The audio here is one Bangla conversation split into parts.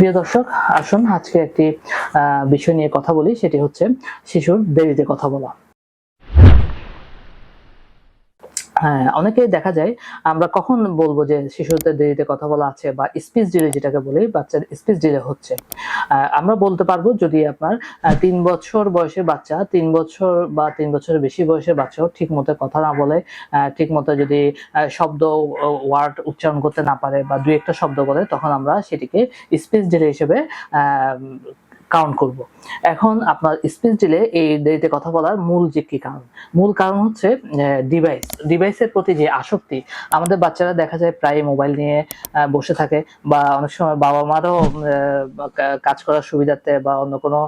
প্রিয় দর্শক, আসুন আজকে একটি বিষয় নিয়ে কথা বলি, সেটি হচ্ছে শিশুর দেরিতে কথা বলা। হ্যাঁ অনেকেই দেখা যায় আমরা কখন বলব যে শিশুদের দেরিতে কথা বলা আছে বা স্পিচ ডিলে যেটাকে বলি, বাচ্চার স্পিচ ডিলে হচ্ছে। আমরা বলতে পারব যদি আপনার তিন বছর বয়সের বাচ্চা, তিন বছর বা তিন বছরের বেশি বয়সের বাচ্চাও ঠিক মতো কথা না বলে ঠিক মতো যদি শব্দ ওয়ার্ড উচ্চারণ করতে না পারে বা দু একটা শব্দ বলে, তখন আমরা সেটিকে স্পিচ ডিলে হিসেবে কাউন্ট করব। এখন আপনার স্পিচ ডিলে এই দেরিতে কথা বলার মূল যে কি কারণ? মূল কারণ হচ্ছে ডিভাইস ডিভাইসের প্রতি যে আসক্তি, আমাদের বাচ্চারা দেখা যায় প্রায় মোবাইল নিয়ে বসে থাকে বা অনেক সময় বাবা মারও কাজ করার সুবিধার্থে বা অন্য কোনো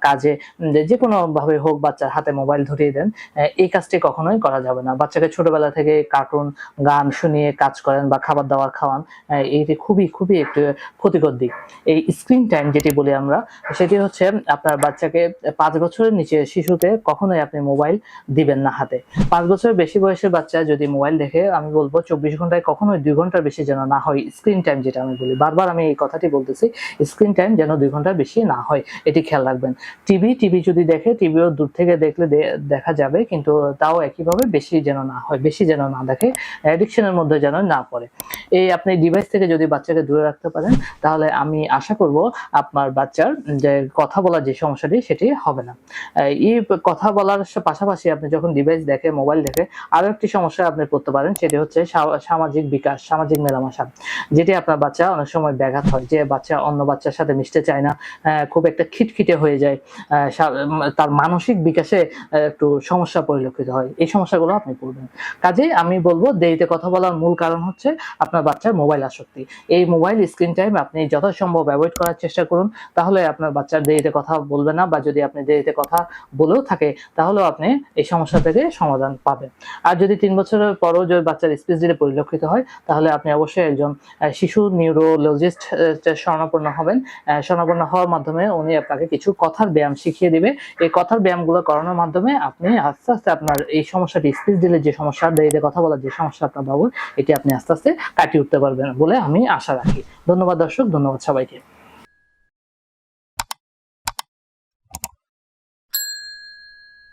কাজে, যে- যে কোনো ভাবে হোক বাচ্চার হাতে মোবাইল ধরিয়ে দেন এই কাজটি কখনোই করা যাবে না। বাচ্চাকে ছোটবেলা থেকে কার্টুন গান শুনিয়ে কাজ করেন বা খাবার দাবার খাওয়ান এইটি খুবই খুবই একটি ক্ষতিকর দিক। এই স্ক্রিন টাইম যেটি বলি আমরা সেটি হচ্ছে আপনার বাচ্চাকে পাঁচ বছরের নিচে শিশুতে কখনোই আপনি মোবাইল দিবেন না হাতে। পাঁচ বছরের বেশি বয়সের বাচ্চা যদি মোবাইল দেখে, আমি বলব চব্বিশ ঘন্টায় কখনোই দুই ঘণ্টার বেশি যেন না হয়। স্ক্রিন টাইম যেটা আমি বলি। বারবার আমি এই কথাটি বলতেছি, স্ক্রিন টাইম যেন দুই ঘণ্টার বেশি না হয়, এটি খেয়াল রাখবেন। টিভি টিভি যদি দেখে, টিভিও দূর থেকে দেখলে দেখা যাবে, কিন্তু তাও একইভাবে বেশি যেন না হয়, বেশি যেন না দেখে অ্যাডিকশনের মধ্যে যেন না পড়ে। এই আপনি ডিভাইস থেকে যদি বাচ্চাকে দূরে রাখতে পারেন, তাহলে আমি আশা করব আপনার বাচ্চার যে কথা বলার যে সমস্যাটি, সেটি হবে না। এই কথা বলার পাশাপাশি আপনি যখন ডিভাইস দেখে মোবাইল দেখে, আরও একটি সমস্যা আপনি পড়তে পারেন, সেটি হচ্ছে সামাজিক বিকাশ, সামাজিক মেলামেশা, যেটি আপনার বাচ্চা অনেক সময় ব্যাঘাত হয়, যে বাচ্চা অন্য বাচ্চার সাথে মিশতে চায় না খুব একটা খিটখিটে হয়ে যায় তার মানসিক বিকাশে একটু সমস্যা পরিলক্ষিত হয়। এই সমস্যাগুলো আপনি পড়বেন। কাজেই আমি বলব, দেরিতে কথা বলার মূল কারণ হচ্ছে, আপনার বাচ্চার মোবাইল আসক্তি। এই মোবাইল স্ক্রিন টাইম আপনি যথাসম্ভব অ্যাভয়েড করার চেষ্টা করুন, তাহলে আপনার বাচ্চার দেরিতে কথা বলবে না বা যদি আপনি দেরিতে কথা বলেও থাকে, তাহলেও আপনি এই সমস্যা থেকে সমাধান পাবেন। আর যদি তিন বছরের পরও যদি বাচ্চার স্পিচ দিলে পরিলক্ষিত হয়, তাহলে আপনি অবশ্যই একজন শিশু নিউরোলজিস্ট শরণাপন্ন হবেন শরণাপন্ন হওয়ার মাধ্যমে উনি আপনাকে কিছু কথার ব্যায়াম শিখিয়ে দিবে। এই কথার ব্যায়ামগুলো করানোর মাধ্যমে আপনি আস্তে আস্তে আপনার এই সমস্যাটি স্পিচ দিলে যে সমস্যা, দেরিতে কথা বলার যে সমস্যা আপনার বাবুর, এটি আপনি আস্তে আস্তে কাটিয়ে উঠতে পারবেন বলে আমি আশা রাখি। ধন্যবাদ দর্শক ধন্যবাদ সবাইকে।